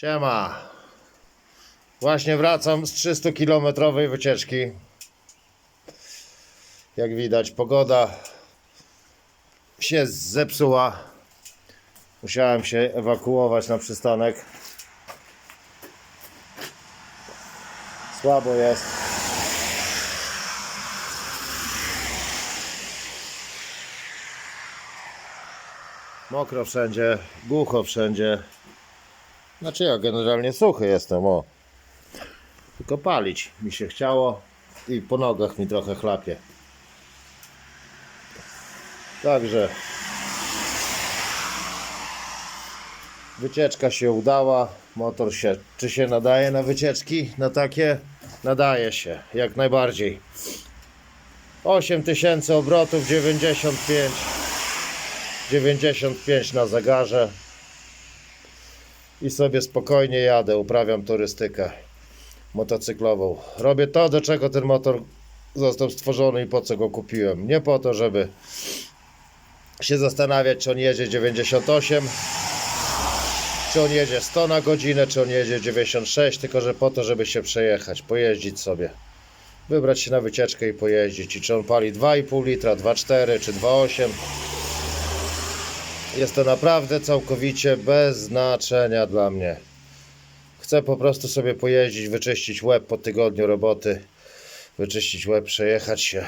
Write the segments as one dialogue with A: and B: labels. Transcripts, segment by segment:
A: Siema. Właśnie wracam z 300-kilometrowej wycieczki. Jak widać, pogoda się zepsuła. Musiałem się ewakuować na przystanek. Słabo jest. Mokro wszędzie, głucho wszędzie. Znaczy ja generalnie suchy jestem, o. Tylko palić mi się chciało i po nogach mi trochę chlapie. Także wycieczka się udała. Motor się, czy się nadaje na wycieczki? Na takie? Nadaje się, jak najbardziej. 8000 obrotów, 95 95 na zegarze i sobie spokojnie jadę, uprawiam turystykę motocyklową. Robię to, do czego ten motor został stworzony i po co go kupiłem. Nie po to, żeby się zastanawiać, czy on jedzie 98, czy on jedzie 100 na godzinę, czy on jedzie 96, tylko że po to, żeby się przejechać, pojeździć sobie. Wybrać się na wycieczkę i pojeździć. I czy on pali 2,5 litra, 2,4 czy 2,8 jest to naprawdę całkowicie bez znaczenia dla mnie. Chcę po prostu sobie pojeździć, wyczyścić łeb po tygodniu roboty, wyczyścić łeb, przejechać się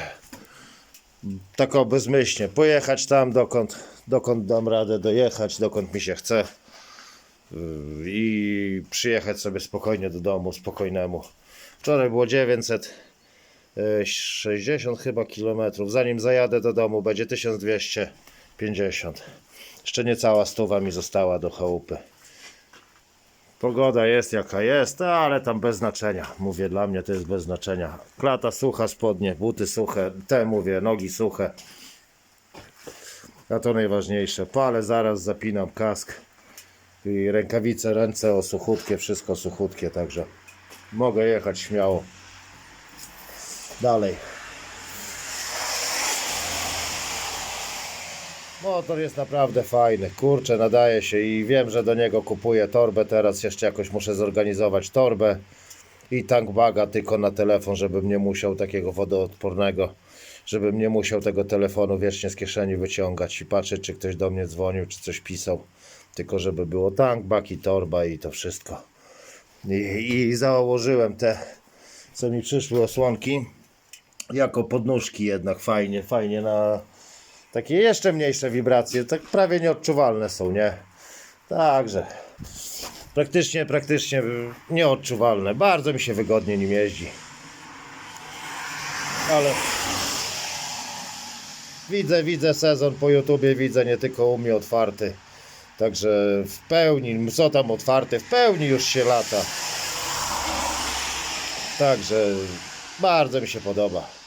A: tak bezmyślnie, pojechać tam dokąd, dokąd dam radę dojechać, dokąd mi się chce yy, i przyjechać sobie spokojnie do domu, spokojnemu. Wczoraj było 960 chyba kilometrów. Zanim zajadę do domu będzie 1250. Jeszcze niecała stuwa mi została do chałupy. Pogoda jest jaka jest, ale tam bez znaczenia. Mówię, dla mnie to jest bez znaczenia. Klata sucha, spodnie, buty suche, te mówię, nogi suche. A to najważniejsze. Palę zaraz, zapinam kask. I rękawice, ręce o suchutkie, wszystko suchutkie, także mogę jechać śmiało. Dalej. Motor jest naprawdę fajny, kurczę, nadaje się i wiem, że do niego kupuję torbę. Teraz jeszcze jakoś muszę zorganizować torbę i tank baga tylko na telefon, żebym nie musiał takiego wodoodpornego, żebym nie musiał tego telefonu wiecznie z kieszeni wyciągać i patrzeć, czy ktoś do mnie dzwonił, czy coś pisał. Tylko żeby było tank, bag i torba i to wszystko. I, i założyłem te, co mi przyszły osłonki, jako podnóżki jednak fajnie, fajnie na takie jeszcze mniejsze wibracje, tak prawie nieodczuwalne są, nie? Także praktycznie, praktycznie nieodczuwalne. Bardzo mi się wygodnie nim jeździ. Ale widzę, widzę sezon po YouTubie, widzę nie tylko u mnie otwarty. Także w pełni, co tam otwarty, w pełni już się lata. Także bardzo mi się podoba.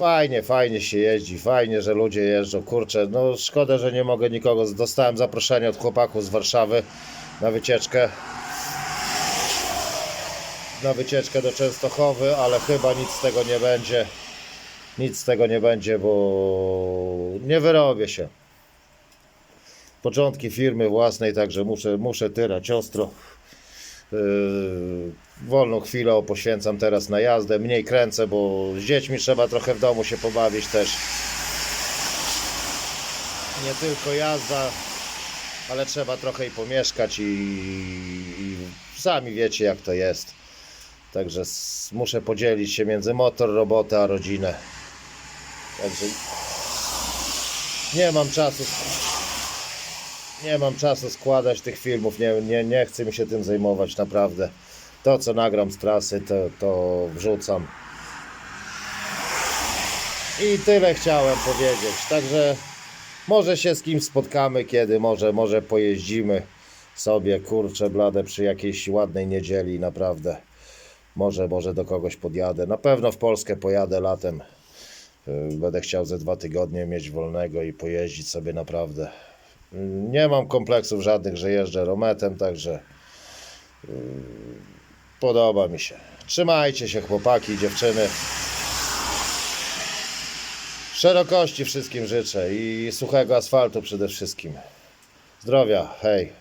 A: Fajnie, fajnie się jeździ, fajnie, że ludzie jeżdżą. Kurczę, no szkoda, że nie mogę nikogo. Dostałem zaproszenie od chłopaków z Warszawy na wycieczkę. Na wycieczkę do Częstochowy, ale chyba nic z tego nie będzie. Nic z tego nie będzie, bo nie wyrobię się. Początki firmy własnej, także muszę, muszę tyrać ostro. Yy, wolną chwilę poświęcam teraz na jazdę, mniej kręcę, bo z dziećmi trzeba trochę w domu się pobawić też. Nie tylko jazda, ale trzeba trochę i pomieszkać i, i sami wiecie jak to jest. Także muszę podzielić się między motor, robotę a rodzinę. Także nie mam czasu nie mam czasu składać tych filmów, nie, nie, nie chcę mi się tym zajmować naprawdę. To co nagram z trasy, to, to wrzucam. I tyle chciałem powiedzieć. Także może się z kimś spotkamy kiedy, może, może pojeździmy sobie, kurczę blade, przy jakiejś ładnej niedzieli, naprawdę. Może, może do kogoś podjadę. Na pewno w Polskę pojadę latem. Yy, Będę chciał ze dwa tygodnie mieć wolnego i pojeździć sobie naprawdę. Nie mam kompleksów żadnych, że jeżdżę rometem, także yy, podoba mi się. Trzymajcie się chłopaki, dziewczyny. Szerokości wszystkim życzę i suchego asfaltu przede wszystkim. Zdrowia, hej.